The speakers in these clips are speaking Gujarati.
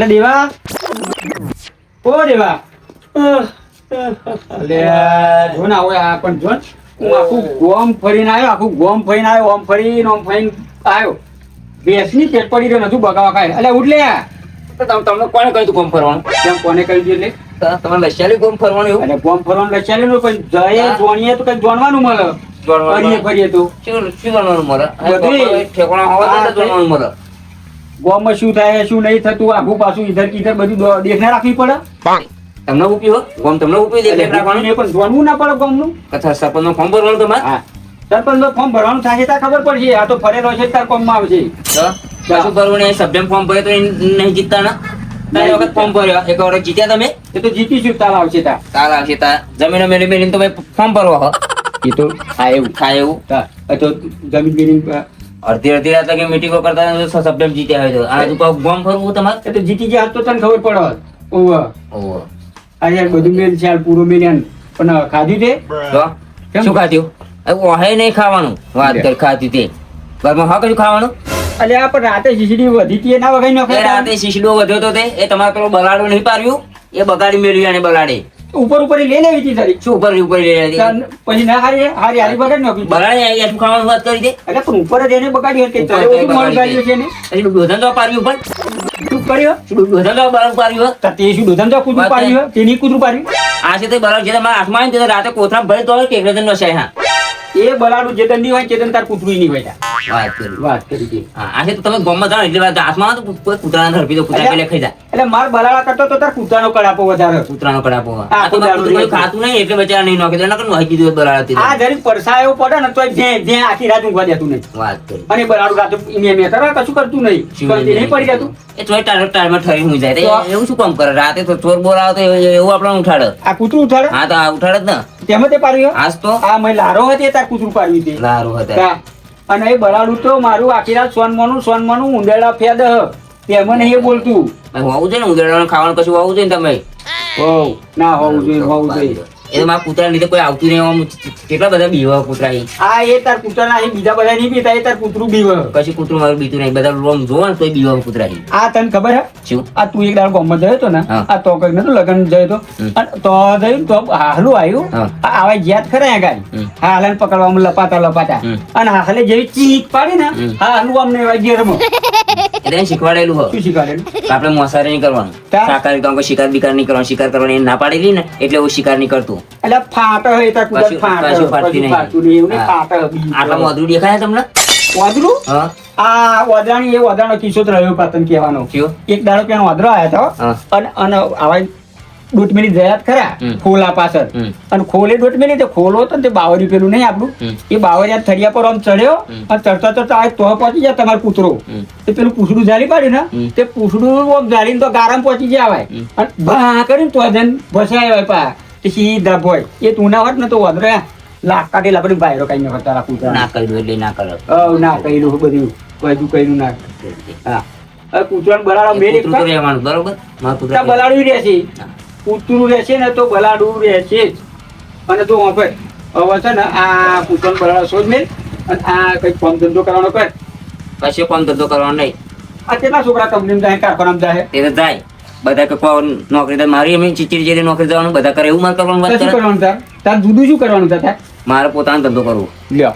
એટલે દેવા? ઓ દેવા. એટલે જો ને હવે આ પણ જો હું આખું ગોમ ફરીને આવ્યો આખું ગોમ ફરીને આવ્યો ઓમ ફરીને ઓમ ફરીને આવ્યો. ભેંસની પેટ પડી રહ્યો નથી બગાવા કાંઈ એટલે ઉઠ લે. તો તમને કોને કહ્યું ગોમ ફરવાનું? કેમ કોને કહી દીધું એટલે? તમારે લશ્યાલી ગોમ ફરવાનું એવું? એટલે ગોમ ફરવાનું લચાલે નું પણ જઈએ. જોણીએ તો કઈ જોણવાનું મળે. જોણવાનું ફરીએ. તો. શું શું જોણવાનું મળે? બધું ઠેકાણા હોવા જોણવાનું મળે. ગોમાં શું થાય શું નહીં થતું આખું પાછું ઇધર કીધર બધું દેખને રાખવી પડે? તમને ઉપી હો ગોમ તમને ઉપી દે રાખવાનું. પણ જોણવું ના પડે ગોમનું? કથા સરપંચ નો ફોર્મ ભરવાનું તમારે? હા. સરપંચ ફોર્મ ભરવાનું થાય તા ખબર પડશે આ તો ફરેલો છે તાર કોમમાં આવશે. તો કશું કરવું નહીં? સભ્ય ફોર્મ ભરે તો નહીં જીતતા ના? વખત ફોર્મ ભર્યો. એક વખત જીત્યા તમે? એ તો જીતીશું તાર આવશે તાર? તાર આવશે તાર. જમીન મેળવી મેળવીને તમે ફોર્મ ભરવા હો. એ તો થાય એવું. થાય એવું. તો જમીન બમીન અડધી અડધી રાત કે મીટિંગો કરતા સભ્ય જીત્યા હોય તો આ તો પાછું ફોર્મ ભરવું તમારે? એ તો જીતી ગયા તો તને ખબર પડે. ઓવ. ઓહો આ યાર બધું મેલ છે હાલ પૂરો મેલ પણ ખાધું તે? તો? શું ખાધું? એવું હે નહીં ખાવાનું. વાત કર ખાધું તે. ઘરમાં હા કર્યું ખાવાનું? અલે આ પણ રાતે શીશડી વધી હતી એના વગર વગાઈ રાતે શીશડો વધ્યો તો તે. એ તમારે પેલો બલાડો નહીં પાડ્યું? એ બગાડી મેળવી અને બલાડે ઉપર ઉપર લઈ લેવી હતી તારી. શું ઉપર ઉપર લઈ લીધી? પછી ના હારી હારી હારી બગાડ નાખી. બલાડે આ શું ખાવાનું વાત કરી દે એટલે પણ ઉપર જ એને બગાડી હતી તારે ઓછું મોડું બગાડી છે ને પછી દોધન તો પાડ્યું પણ શું કર્યો? દોધન તો બરાબર પાડ્યું તાર તે શું દોધન તો કૂતરું પાડ્યું તેની કૂતરું પાડ્યું આ છે તે બરાબર છે. મારા હાથમાં આવીને તે રાતે કોથરામાં ભરી તો ટેકરેજન નો છે હા એ બલાડું ચેતનની હોય ચેતન તાર કૂતરું ની હોય વાત કરી. વાત કરી હતી હા આ તો તમે ગોમમાં જાઓ એટલે હાથમાં તો કૂતરાને ધરપી દો કૂતરા પેલે ખાઈ જાય એટલે માર બલાડા કરતો તો તાર કૂતરાનો કડાપો વધારે. કૂતરાનો કડાપો આ તો કૂતરું ખાતું નહીં એટલે બચારા નહીં નોખે એના નકર નોખી દીધું બરાબર આ જરીક પડસાયો પડે ને તો જે જે આખી રાત ઊંઘવા દેતું નહીં. વાત કરી. અને બલાડું રાત ઈમે મે કરે કશું કરતું નહીં. પણ નહીં પડી જતું. એ ચોય ટાળો માં ઠરી હું જાય. એવું શું કામ કરે? રાતે તો ચોર બોલાવતો તો એવું આપણે ઉઠાડે? આ કૂતરું ઉઠાડે? હા તો આ ઉઠાડે જ ને. તેમાં તે પાડ્યું? આજ તો? આ મેં લારો હતી તાર કૂતરું પાડ્યું હતી લારો હતા. કા. અને એ બલાડું તો મારું આખી રાત સોનમાનું સોનમાનું ઊંડેડા ફેદ તેમાં નહીં બોલતું. ભાઈ હોવું જોઈએ ને ઉંદેડા ખાવાનું કશું હોવું જોઈએ ને તમે? હોવ. ના હોવું જોઈએ હોવું જોઈએ. એ તો મારા કૂતરા લીધે કોઈ આવતું નહીં આમ કેટલા બધા બીવા કૂતરા એ. હા એ તાર કૂતરા ના બીજા બધા નહીં પીતા એ તાર કૂતરું બીવ. પછી કૂતરું મારું બીતું નહીં બધા રોમ જોવો ને તોય બીવા કૂતરા એ. આ તને ખબર હે? શું? આ તું એક દાડો ગામમાં જયો હતો ને આ તો કઈ નતું લગન જયો હતો. તો જયું તો હાલું આવ્યું. આવા જ્યાત ખરા આ ગાડી હાલન પકડવામાં લપાતા લપાતા. અને હાલે જેવી ચીક પાડી ને. હા હાલું અમને એવા એને શીખવાડેલું હોય. શું શીખવાડે કે આપણે મોસારી નહીં કરવાનું. તા? શાકાહારી કામ શિકાર બિકાર નહીં કરવાનું શિકાર કરવાની ના પાડેલી ને એટલે હું શિકાર નહીં કરતું. એટલે ફાટ હોય તાર કુદર ફાટ કશું ફાટતી નહીં. ફાટતું નહીં. એવું હા. ફાટ બીજું આટલા મોદરું દેખાય તમને? વાદળું? હા. આ વાદળાની એ વાદળાનો કિસ્સો તો રહ્યો પાતન કહેવાનો. કયો? એક દાડો ત્યાં વાદળો આવ્યા હતો અને અને આવા દોઢ મિનિટ જયા ખરા ખોલા પાછળ. અને ખોલે દોઢ મિનિટ ખોલો તો તે બાવરિયું પેલું નહીં આપણું. એ બાવરિયા થળિયા પર આમ ચડ્યો અને ચડતા ચડતા આ તો પહોંચી જાય તમારો કૂતરો. તે પેલું પૂછડું જાળી પાડ્યું ને તે પૂછડું આમ જાળીને તો ગારામ પહોંચી જાય આવે અને ભા કરીને તો જન ભસાય હોય પા તે સીધા ભોય એ તું ના હોત ને તો વાદળે લાખ કાઢી લાકડી બાયરો કઈ ન કરતા કૂતરા ના કર્યું એટલે ના કરો અવ ના કઈલું બધું. બધું કહ્યું ના. હા. કૂતરાને બલાડો મેલ કૂતરું રહેવાનું બરોબર? મારા કૂતરા બલાડું રહેશે. કૂતરું રહેશે ને તો બલાડું રહેશે જ. અને તું હવે હવે છે ને આ કૂતરાને બલાડો શોધ મેલ અને આ કંઈક કામ ધંધો કરવાનો કર. કશો કોમ ધંધો કરવાનો નહીં. આ કેટલા છોકરા કંપનીમાં જાય કારખાનામાં જાય? એ તો જાય. બધા કે નોકરી તો મારી અમે ચીચી જેરી નોકરી જવાનું બધા કરે એવું મારે કરવાનું વાત કરવાનું તાર? તાર જુદું શું કરવાનું તાર તાર? મારે પોતાનો ધંધો કરવો. લ્યો.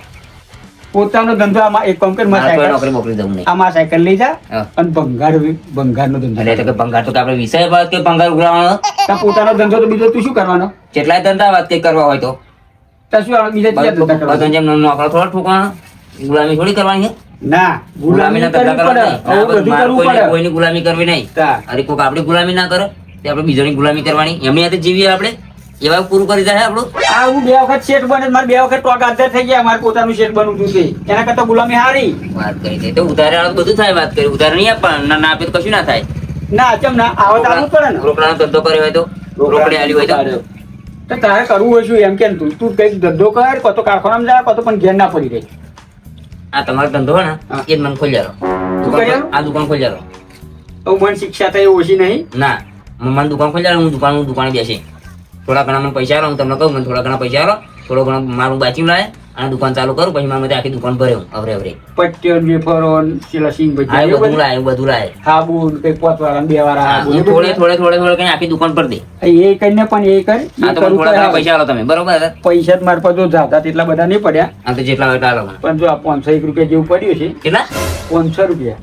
પોતાનો ધંધો આમાં એક કામ કર મારે કોઈ સાયકલ નોકરી મોકલી જવું નહીં. આમાં સાયકલ લઈ જા અને ભંગાર ભંગારનો ધંધો એટલે કે ભંગાર તો કે આપણે વિષય વાત કે ભંગાર ઉઘરાવાનો? તાર પોતાનો ધંધો તો બીજો તું શું કરવાનો? કેટલાય ધંધા વાત કે કરવા હોય તો. તાર શું બીજા બીજા ધંધા બધા જેમ નોકરો થોડા ઠોકવાનો ગુલામી થોડી કરવાની છે. ના ગુલામી ના પડે. આવું કોઈને- ગુલામી કરવી નહીં. અરે કોઈક આપણી ગુલામી ના કરો તે આપણે બીજાની ગુલામી કરવાની. એમની હાથે જીવીએ આપણે. એવા પૂરું કરી જાય આપણું. આ હું બે વખત શેઠ બને મારે બે વખત ટોક આધાર થઈ ગયા મારે પોતાનું શેઠ બનવું હતું એના કરતા ગુલામી હારી. વાત કરી છે તો ઉધારે બધું થાય વાત કરી. ઉધારે નહીં આપવાનું. ના ના આપે તો કશું ના થાય. ના ચમ ના આવો તો પડે ને. રોકડાનો ધંધો કર્યો હોય તો? રોકડી આલી હોય તો? તો તારે કરવું હોય શું? એમ કે તું? તું કંઈક ધંધો કર કતો તો કારખાનામાં જા કતો પણ ઘેર ના પડી રહી. આ તમારો ધંધો ને. એ જ મને ખોલી આલો શું કરી આલો? આ દુકાન ખોલી આલો તો મને શિક્ષા થઈ ઓછી નહીં? ના મને દુકાન ખોલી આલો હું દુકાન હું દુકાને બેસી. થોડા ઘણા મને પૈસા રહો હું તમને કહું મને થોડા ઘણા પૈસા રહો થોડો ઘણો મારું બાચી લાય. આ દુકાન ચાલુ કરું પછી મારે આખી દુકાન ભર્યો અવરે અવરે. પટ્ટીઓ ને ફરોન ને પેલા સિંગ ભજીયા બધું. લાય બધું લાય. સાબુ કઈ પોત વાળા બે વાળા હા, સાબુ હું એવું થોડે થોડે થોડે થોડે કઈ આખી દુકાન પર દે. એ કરીને પણ એ કર આ તો થોડા પૈસા આલો તમે બરોબર? પૈસા જ મારા પાસે જો જાતા તેટલા બધા નહીં પડ્યા. આ તો જેટલા હોય એટલા પણ જો આ પાંચસો એક રૂપિયા જેવું પડ્યું છે કેટલા? પાંચસો રૂપિયા.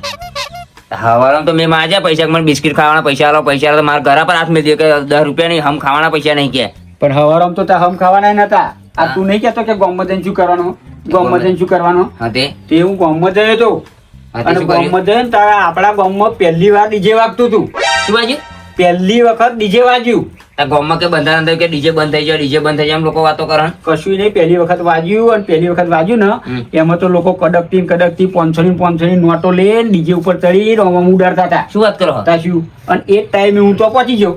હવારમાં તો મેં માજ્યા પૈસા મને બિસ્કિટ ખાવાના પૈસા આલો પૈસા આલો મારા ઘર પર હાથ મેં કે દસ રૂપિયા નહીં હમ ખાવાના પૈસા નહીં કે. પણ હવારમાં તો હમ ખાવાના નતા. આ તું નહીં કહેતો કે ગામમાં જઈને શું કરવાનું? ગામમાં જઈને શું કરવાનો? તે. તે હું ગામમાં જયો તે. અને જયો ને તારા આપણા ગામમાં પહેલી વાર ડીજે વાગતું હતું શું બાજુ પહેલી વખત ડીજે વાજ્યું આ ગામમાં કે બંધા અંદર કે ડીજે બંધ થઈ જાય ડીજે બંધ થઈ જાય એમ લોકો વાતો કરે કશું નહીં પહેલી વખત વાજ્યું અને પહેલી વખત વાજ્યું ને એમાં તો લોકો કડકતી કડકતી પાંચસો ની પાંચસો ની નોટો લઈને ડીજે ઉપર ચડી રમવા ઉડાડતા હતા. શું વાત કરો હતા શું? અને એ ટાઈમે હું તો પહોંચી ગયો.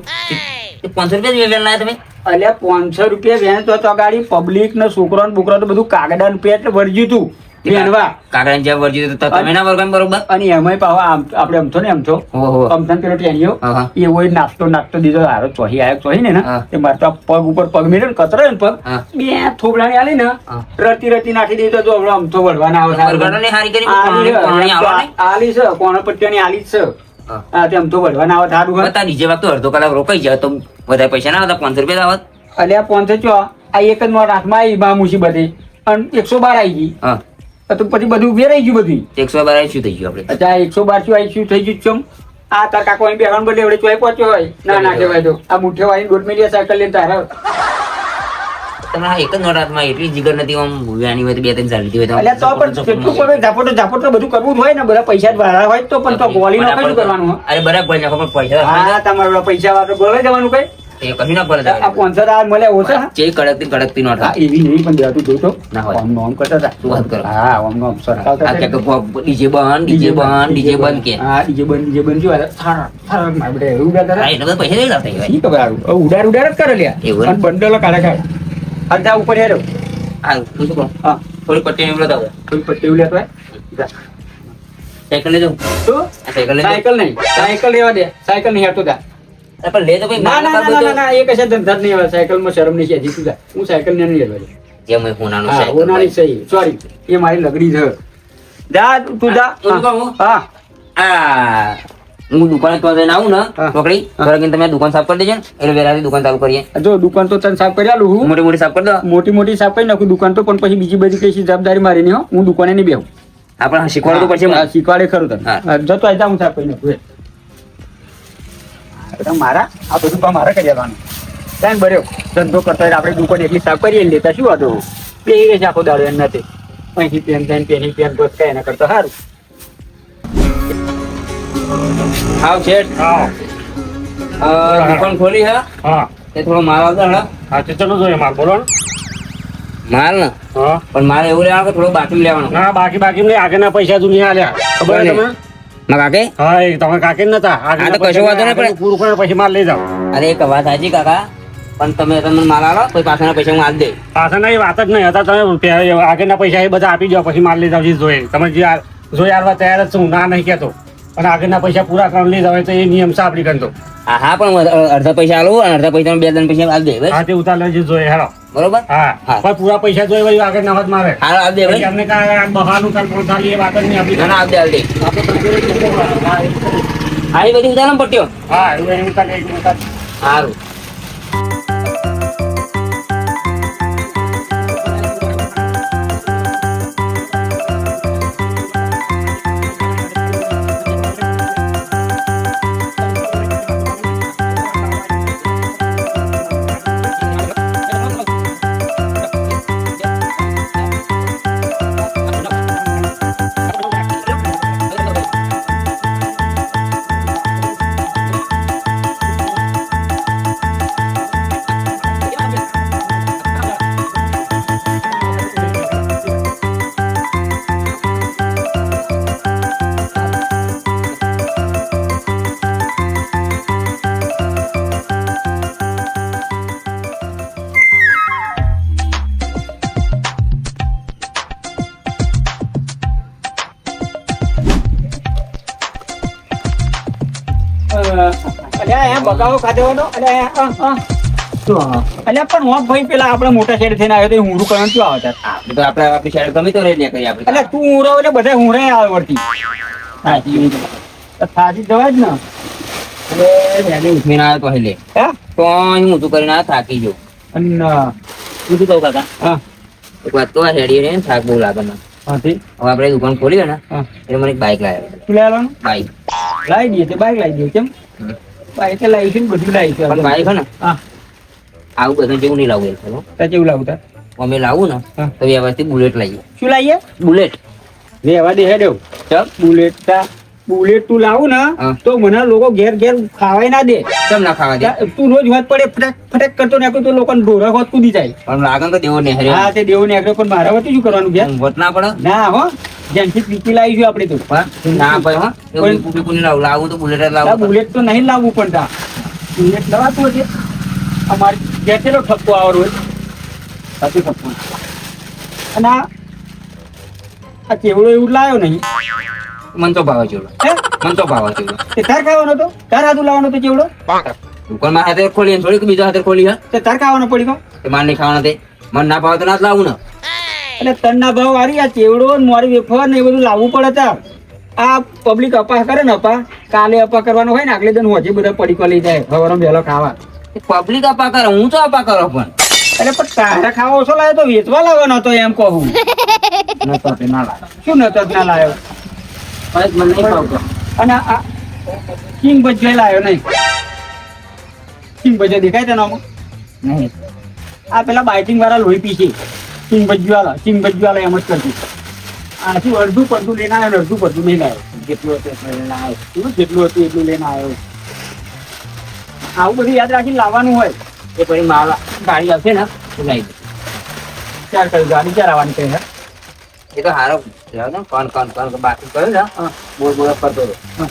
પાંચસો રૂપિયા વેલ લાયા તમે? અલ્યા પાંચસો રૂપિયા વેણ તો તો ગાડી પબ્લિક ને છોકરો ને બોકરો તો બધું કાગડા રૂપિયા એટલે ભરજ્યું તું. વેણવા. કાગડા જેમ વર્જી તો તમે ના વર્ગો બરોબર? અને એમાંય પાછા આમ આપણે અમથો ને અમથો હો હો. પેલો ટેનિયો હા, હા. એવો નાસ્તો નાસ્તો દીધો હારો ચોહી આયો ચોહી ને હા. તે મારે તો પગ ઉપર પગ મેળ્યો ને કતરો ને પગ. બે થોબડાની આલી ને રતી રતી નાખી દીધો તો હમણાં અમથો વળવાના આવે. આલી છે, કોણ પટ્ટીઓની આલી છે. હા. હા તે અમથો વળવાના આવે સારું હોય બતા વાગતો અડધો કલાક રોકાઈ જાય તો વધારે પૈસા ના આવતા પાંચસો રૂપિયા આવત. અલ્યા પહોંચે ચો? આ એક જ મારા હાથમાં આવી બા મુસીબતે અને એકસો બાર આવી ગઈ. હા. તો પછી બધું ઉભે રહી ગયું બધું. એકસો બાર શું થઈ ગયું આપણે? અચ્છા એકસો બાર શું આવી શું થઈ ગયું ચમ આ તાર કાકો અહીં એવડે ચોય પહોંચ્યો હોય. ના ના કહેવાય તો. આ મુઠ્ઠે વાળી દોઢ સાયકલ લઈને તારે તમારા એક જ નોટ એટલી જીગર નથી આમ વ્યાની હોય તો બે ત્રણ ચાલી હોય તો અલ્યા તો પણ કેટલું પડે ઝાપોટો ઝાપોટો બધું કરવું હોય ને બધા પૈસા જ વાળા હોય તો પણ તો ગોળી નો કશું કરવાનું અરે બરાબર નાખો પણ પૈસા હા તમારે પૈસા વાળા બોલવા જવાનું કઈ. એ કશું ના પડે આ પાંચસો આ મળે ઓછા જે કડકતી કડકતી નોટ એવી નહીં પણ દેવાતું જોઈ તો ના હોય. આમ નો કરતા હતા. શું વાત કરો? હા આમ નો સરકાર આ કે ડીજે બંધ ડીજે બંધ ડીજે બંધ કે. હા ડીજે બંધ ડીજે બંધ જોયા થારા થારા મારા બેટા એવું ઉડાડતા હા એટલે પૈસા લાવતા ખબર? હવે ઉડાડ ઉડાડ જ કરે લ્યા અને બંડલો કાઢે કાઢે અડધા ઉપર હેરો હા હું શું કહું? હા થોડી પટ્ટી બતાવો કોઈ પટ્ટી એવું તો જા. સાયકલ લેજો શું? સાયકલ લેજો સાયકલ નહીં. સાયકલ લેવા દે. સાયકલ નહીં હેરતો જા. પણ પણ તો ભાઈ ના ના ના ના એ કશે ધંધા નહીં આવે. સાયકલમાં શરમ નહીં છે. તું જા. હું સાયકલ ને નહીં લેવા દે. જેમ હોય હોનાનું સાયકલ ઓનાની સહી. સોરી એ મારી લગડી છે. જા તું જા. હું હા. આ હું દુકાને તો જઈને આવું ને હા. બરાબર તમે દુકાન સાફ કરી દેજો ને એટલે વેરાથી દુકાન ચાલુ કરીએ. જો દુકાન તો તને સાફ કરી આલું હું. મોટી મોટી સાફ કરી દો. મોટી મોટી સાફ કરી નાખું દુકાન તો પણ પછી બીજી બધી કઈ જવાબદારી મારી નહીં હું દુકાને નહીં બેહું. આપણે શીખવાડવું તો પડશે. શીખવાડે ખરું તને. જતો આજા હું સાફ કરી નાખું મારા આ બધું કામ મારે કરી આવવાનું કાંઈ બર્યો. ધંધો કરતા આપણે દુકાન એટલી સાફ કરીએ લેતા શું વાંધો? બે આખો દાડો એમ નથી અહીંથી પેન થાય પેની પેન ગોત કાંઈ એના કરતા સારું. આવ શેઠ હા. દુકાન ખોલી હે? હા. એ થોડો માલ આવતો હે? હા તે ચલો જોઈએ માલ. બોલો માલ ને? હા. પણ મારે એવું લેવાનું કે થોડો બાકી લેવાનો? ના બાકી બાકી નહીં. આગળના પૈસા તું નહીં આલ્યા. ખબર છે તમને? માં કાકે? હા એ તમે કાકે નતા. હા, તો કશો વાંધો નહીં, પણ- પૂરું કરીને પછી માલ લઈ જાઓ. અરે એક વાત સાચી કાકા. પણ તમે તમને માલ આલો પછી પાછળના પૈસા હું આલ દે. પાછળના એ વાત જ નહીં. હતા તમે આગળના પૈસા એ બધા આપી જાઓ પછી માલ લઈ જાઓ જે જોઈએ. તમે જે આ- જોઈ આવવા તૈયાર જ છું ના નહીં કહેતો. અને આગળના પૈસા પૂરા કરવા લઈ જાવ તો એ નિયમ છે આપણી ગણતો હા હા પણ અડધા પૈસા આલો અને અડધા પૈસા બે ત્રણ પૈસા આલ દે. હા તે ઉતાર જે જોઈએ હેરો બરોબર? હા. હા. પણ પૂરા પૈસા જોઈએ વળી આગળ નવાજ મારે. હાલ આલ દે ભાઈ અમને કાંઈ બહારનું કાંઈ પહોંચાડી એ વાત નહીં આપણી. ના ના દે આલ દે. હા, આ બધી ઉતારમ પટ્યો હા એવું ઉતાર એક ઉતાર. સારું. બગાવો ખાધેવાનો અલ્યા અહીંયા, અ, અ. તો હા. અલ્યા પણ હું ભાઈ પેલા આપણે મોટા શેર થઈને આવ્યો તો એ કરવાનું શું આવે આપણે તો આપણે આપણી સાઈડ ગમે તો રહી લે કરીએ આપણે. અલ્યા તું ઊંડો એટલે બધા ઊંડે આવે વળતી થાકી જવાય જ ને. એટલે ઉઠીને આવ્યો તો હેલે. તો હું ઊંધું કરીને આવ્યો થાકી ગયો. અને ઊંધું કહું કાકા? હા. એક વાત તો આ હેડીએ ને થાક બહુ લાગે ને હવે આપણે દુકાન ખોલી ને હા. એટલે મને એક બાઇક લાવ્યો. શું બાઇક લાવી દઈએ બાઈક લાવી દઈએ કેમ? બાઈક ને બધું લાવીશું પણ બાઇક હે ને? હા. આવું બધું જેવું નહીં લાવવું એટલે કેવું લાવું અમે લાવું ને તો વ્યવસ્થિત બુલેટ લાવીએ શું લાવીએ બુલેટ. લેવા દે હેડ્યો ચમ? બુલેટ તા. બુલેટ તું લાવું ને તો મને લોકો ઘેર ઘેર ખાવાય ના દે. કેમ ના ખાવા દે? તું રોજ વાત પડે ફટક ફટક કરતો ને તો લોકો ઢોરા હોત કૂદી જાય. પણ લાગે તો દેવો નહીં હા તે દેવો ને પણ મારા વતી શું કરવાનું ઘેર? વત ના પડે? ના હો. જેનથી પીપી લાવી છું આપણે તો. ના ભાઈ હા. એવું લાવું લાવું તો બુલેટ લાવું. બુલેટ તો નહીં લાવવું પણ તા. બુલેટ લવાતું હશે. અમારે ઘેર કેટલો ઠપકો આવે રોજ સાચું ઠપકો. અને આ કેવડો એવું લાવ્યો નહીં. મન તો ભાવે ચેવડો મન તો ભાવે ચેવડો તે તાર ખાવાનો તો તાર હાથું લાવવાનો તો દુકાનમાં હાથે ખોલી થોડીક બીજા હાથે ખોલી હા તે તાર ખાવાનો પડી ગયો? તે માર નહીં ખાવાનો તે. મન ના ભાવે તો ના લાવું ને. એટલે તનના ભાવ વારી આ ચેવડો ને મોરી વેફર ને એ બધું લાવવું પડે તા. આ પબ્લિક અપા કરે ને અપા કાલે અપા કરવાનો હોય ને આગલે દિન હોજે બધા પડીકો લઈ જાય ખબર વહેલો ખાવા. પબ્લિક અપા કરે હું તો અપા કરો પણ. એટલે પણ તારે ખાવા ઓછો લાવ્યો તો વેચવા લાવવાનો હતો એમ કહું નતો તે ના લાવ્યો. શું નતો ના લાવ્યો બસ મને નહીં ભાવતો અને આ કિંગ ભજીયા લાવ્યો નહીં. કિંગ ભજીયા દેખાય તેનો? નહીં. આ પેલા બાઇટિંગ વાળા લોહી પીશે કિંગ ભજીવાળા કિંગ ભજીવાળા એમ જ કરતી આથી અડધું પડધું લઈને આવ્યો ને અડધું પડધું નહીં લાવ્યો. જેટલું હતું એટલું લઈને આવ્યો. જેટલું હતું એટલું લઈને આવ્યો. આવું બધું યાદ રાખીને લાવવાનું હોય. એ પછી મારા ગાડી આવશે ને લાવી દે. ચાર કરી ગાડી ચાર આવવાની કહે એ તો હારો જાવ ને. કોણ કોણ કોણ બાકી કર્યું ને બોલ બોલ કરતો હતો હા.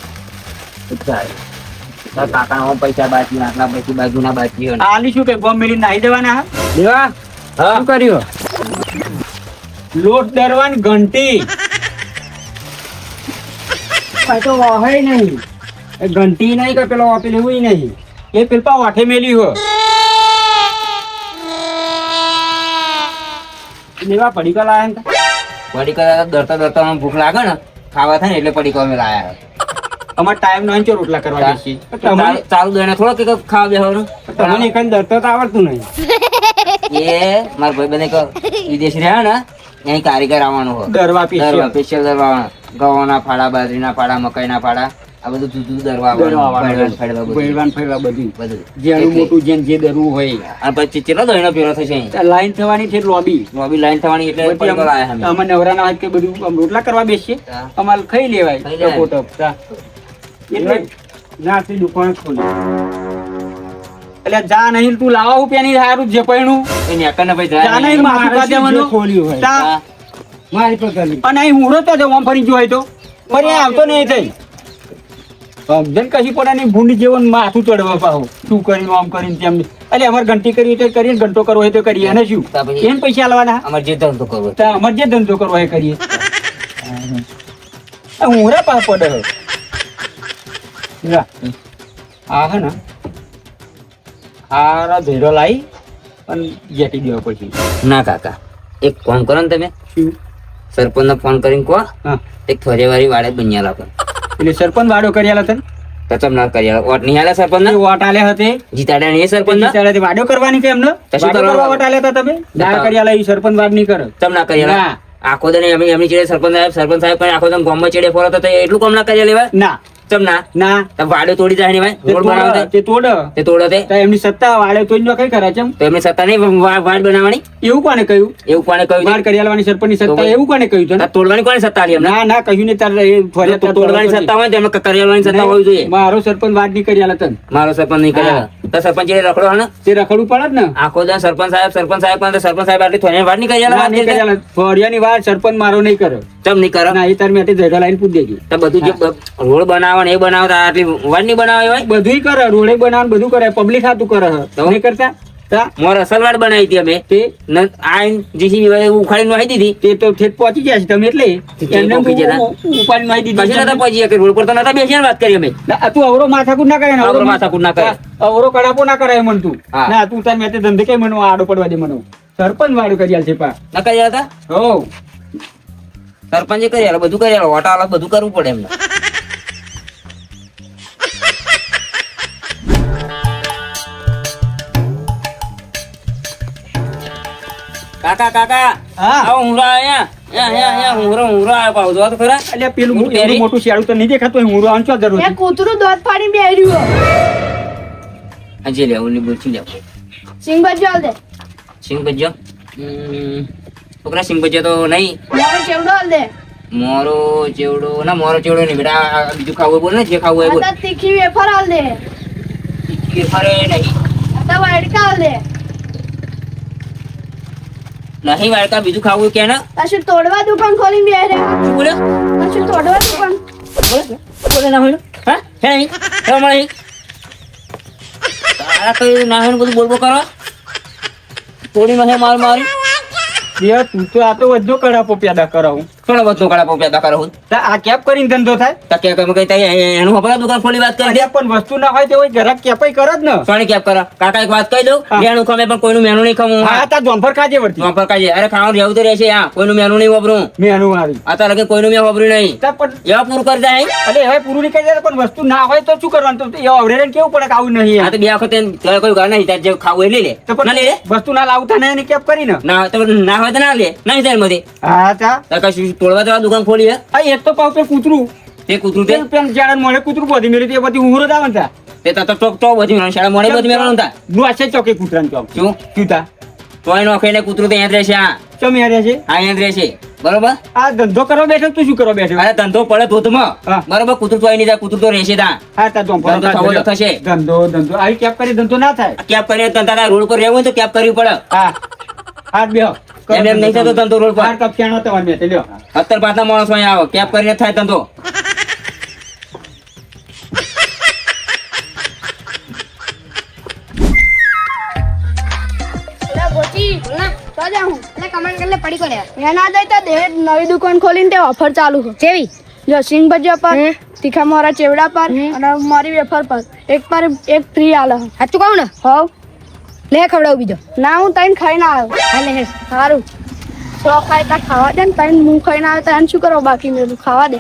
હું પૈસા બાકી આટલા પૈસા બાજુના બાકી હોય ને. આલી શું કે ગમ મેલી નાહી દેવાના? હા દેવા હા. શું કર્યું? લોટ દરવાન ઘંટી. પાછો તો વાહે નહીં. એ ઘંટી નહીં કે પેલો પેલું એવું નહીં. એ પેલપા વાઠે મેલી હો લેવા પડી કલા ને તા? પડીકો દરતા દરતા ભૂખ લાગે ને ખાવા થાય ને એટલે પડીકો અમે લાયા. અમાર ટાઈમ નહીં ચો રોટલા કરવા બેસી ચાલુ- દઈને થોડો કે ખાવા બેસવાનું તમને કઈ દરતો તો આવડતું નહીં. એ મારા ભાઈ બને વિદેશ રહ્યા ને અહીં કારીગર આવવાનું હોય. દરવા પીસી દરવા આવવાના. ફાડા બાજરીના ફાડા મકાઈના ફાડા. આ બધું જુદું દરવા ફેરવા બધું. બધું. જેનું એટલે. મોટું જેમ જે દરવું હોય. અને પછી કેટલો દહીનો પેલો થશે લાઈન થવાની છે લોબી. લોબી લાઈન થવાની એટલે અમે. નવરાના હાથ કે બધું રોટલા કરવા બેસીએ. અમારે ખાઈ લેવાય. ખાઈ ટપો ટપ, તા. એટલે નાથી દુકાન ખોલી. એટલે જા નહીં તું લાવા હું પેની સારું જે પૈણું એ નેકરને ભાઈ જા નહીં. માથું કાઢે ખોલ્યું હોય? મારી પકડી અને અહીં હુંડો તો જવા ફરી ગયો તો. ફરી આવતો નહીં થઈ. સમજણ કશી નહીં ભૂંડી જેવું માં માથું ચડવા પાહો. શું કરીને આમ કરીને તેમ એટલે અમારે ઘંટી કરીએ તો કરીએ ઘંટો કરવો હોય તો કરીએ. અને શું? એમ પૈસા લાવવાના અમારે જે ધંધો કરવો તો અમારે જે ધંધો કરવો હોય કરીએ. હું રા પા પડે હે. આ હે ને હારા ભેડો લાવી અને જેટી દેવા પછી ના કાકા. એક ફોન કરો ને તમે. શું? સરપંચને ફોન કરીને કહો. હા. એક થોડી વારી વાળે બન્યા લાગે એટલે સરપંચ વાડો કરી આલા તને કચમ ના કર્યા? આલે. ઓટ નહીં આલે સરપંચ એ વોટ આલે હતે. જીતાડે નહીં સરપંચ ના જીતાડે વાડો કરવાની કે એમને? વાડો કરવા? વોટ આલ્યા હતા તમે? દાળ કરી આલા સરપંચ વાડ નહીં કરે. તમ ના કરી આલે? આખો દને એમની એમની ચેડે સરપંચ સાહેબ સરપંચ સાહેબ પણ આખો દમ ગામમાં ચેડે ફરો તો એટલું કામ ના કરી લેવા? ના. ચમ ના? ના તો વાડો તોડી જાય ને ભાઈ. રોડ બનાવવા તે. તોડ. તે તોડો તે. તો એમની સત્તા વાડે તોડી નો કઈ કરે છે તો એમની સત્તા નહીં વાડ બનાવવાની? એવું કોને કહ્યું? એવું કોને કહ્યું વાડ છે? કરી આલવાની સરપંચની સત્તા એવું કોને કહ્યું તને તોડવાની કોને સત્તા આલી ના ના કહ્યું ને તારે તો તોડવાની સત્તા હોય તો એમને કરિયાવાની સત્તા હોવી જોઈએ. મારો સરપંચ વાડ નહીં કરી આલે તને મારો સરપંચ નહીં કર્યા તો સરપંચ એ રખડો હે ને? તે રખડવું પડે ને. આખો દન સરપંચ સાહેબ સરપંચ સાહેબ પણ સરપંચ સાહેબ આટલી થોડી વાડ નહીં કરી આલે ના, વાત નહીં કરી આલે. ફરિયાની વાર સરપંચ મારો નહીં કરે. ચમ નહીં કરો? ના એ તાર મેં જગા લાઈન પૂછ દેજો. તો બધું જે રોડ બનાવે ને એ બનાવે આટલી વાડ નહીં બનાવે હોય? બધુંય કરે રોડે બનાવે બધું કરે. પબ્લિક હાથું કરે. તો? નહીં કરતા? મોર અસલવાડ બનાવી હતી અમે. તે? ન- આઈન જીસીબી વાળે ઉખાડી નાખી દીધી. તે તો ઠેઠ પહોંચી ગયા છે તમે એટલે? એમને ઉપાડી નાખી પછી નતા પહોંચી કે રોડ પર તો નતા બેસીને વાત કરી અમે. તું અવરો માથાકૂટ ના કરે અવરો માથાકૂટ ના કરે. અવરો કડાપો ના કરાય મન તું. ના તું તાર મેં તે ધંધે કઈ મનો આડો પડવા દે મનો. સરપંચ વાળું કરી છે પા. ના કર્યા હતા? હો. સરપંચે કરી આલો બધું કરી આલો. વટા આલો બધું કરવું પડે એમને. હાલ કાકા સિંગ હુંરો હમ, છોકરા સિંગ ભજીયો તો નહીં. મારો ચેવડો હાલ દે. મોરો ચેવડો ના મોરો ચેવડો નહીં બેટા બીજું ખાવું બોલ ને જે ખાવું હોય બોલ. તીખી વેફર હાલ દે. એ ફરે નહીં નહીં વાળકા બીજું ખાવું કે ને પાછું તોડવા દુકાન ખોલી બેરે શું બોલ્યો પાછું તોડવા દુકાન. બોલે બોલે. ના હોય હા? હે નહીં? હે મળે તારા કઈ ના હોય બધું બોલ બોલ કરો. થોડી મને માર મારી. યાર તું તો આ તો વધુ કડાપો પેદા કરાવું. થોડો બધો કડા પેદા કરો આ કેપ કરીને ધંધો થાય? તો કેપ કેમ કઈ તઈ એનું હપડા દુકાન ખોલી વાત કરી પણ વસ્તુ ના હોય તો હોય જરાક કેપ કરે જ ને. સોની કેપ કરો? કાકા એક વાત કહી દઉં. મેનું ખમે પણ કોઈનું મેનું નહીં ખમું હા. તા જોંફર ખાજે વર્તી જોંફર ખાજે. અરે ખાવાનું રહેવું તો રહેશે હા. કોઈનું મેનું નહીં વાપરું. મેં અનુ આ અત્યારે લગી કોઈનું મેં વાપર્યું નહીં. તા પણ એવા પૂરું કરી જાય અરે હવે પૂરું નહીં કરી દે પણ વસ્તુ ના હોય તો શું કરવાનું? તો એ અવડે કેવું પડે કે આવું નહીં આ. તો બે વખત કોઈ ઘર નહીં તારે જે ખાવું એ લઈ લે. તો પણ વસ્તુ ના લાવતા નહીં કેપ કરીને? ના તો ના હોય તો ના લે. નહીં થાયમાંથી હા તા. કશું તોડવા જવા દુકાન ખોલી હે? આ એક તો પાવ પે કૂતરું. તે કૂતરું તે? પેન જાડન જાણે કૂતરું બોધી મેલી તે બધી ઉહરો દાવન તા. તે તો ટોક ટોક બધી મેળવવાનું શાળા મોડે બધી મેળવવાનું તા? આશે ચોકે કૂતરાન ચોક શું? કીતા તોય નોખે ને કૂતરું તો જ રહેશે હા. ચમ યાર છે આ જ રહેશે. બરોબર? આ ધંધો કરવા બેઠો તું શું કરવા બેઠો? અરે ધંધો પડે ધોધમાં. બરોબર? કૂતરું તો નહીં જાય કૂતરું તો રહેશે તા. હા તા તો ધંધો થવો થશે. ધંધો ધંધો. આવી કેપ કરી ધંધો ના થાય. કેપ કરી ધંધા રોડ પર રહેવું તો કેપ કરવી પડે. હા. હાથ બેહો. એમ એમ નહીં થતો ધંધો રોડ પર. કપ ચાણો તમારે મેં લ્યો. અત્તર પાછા માણસો અહીંયા આવો. કેપ કરીને થાય ધંધો. એટલે ગોચી બોલના તો જા હું. એટલે કમેન્ટ કરી લે પડી કરે એના દઈ તો દે નવી દુકાન ખોલીને તે ઓફર ચાલુ કેવી જો સિંગ ભજીયા પર તીખા મોરા ચેવડા પર અને મારી વેફર પર. એક પર એક ફ્રી આલે સાચું કહું ને? હવ. લે ખવડાવ બીજો. ના હું તઈને ખાઈને આવ્યો. હાલે હે સારું. તો ખાય તા ખાવા દે ને તઈને હું ખાઈને આવ્યો તો એને શું કરો બાકી મેં ખાવા દે.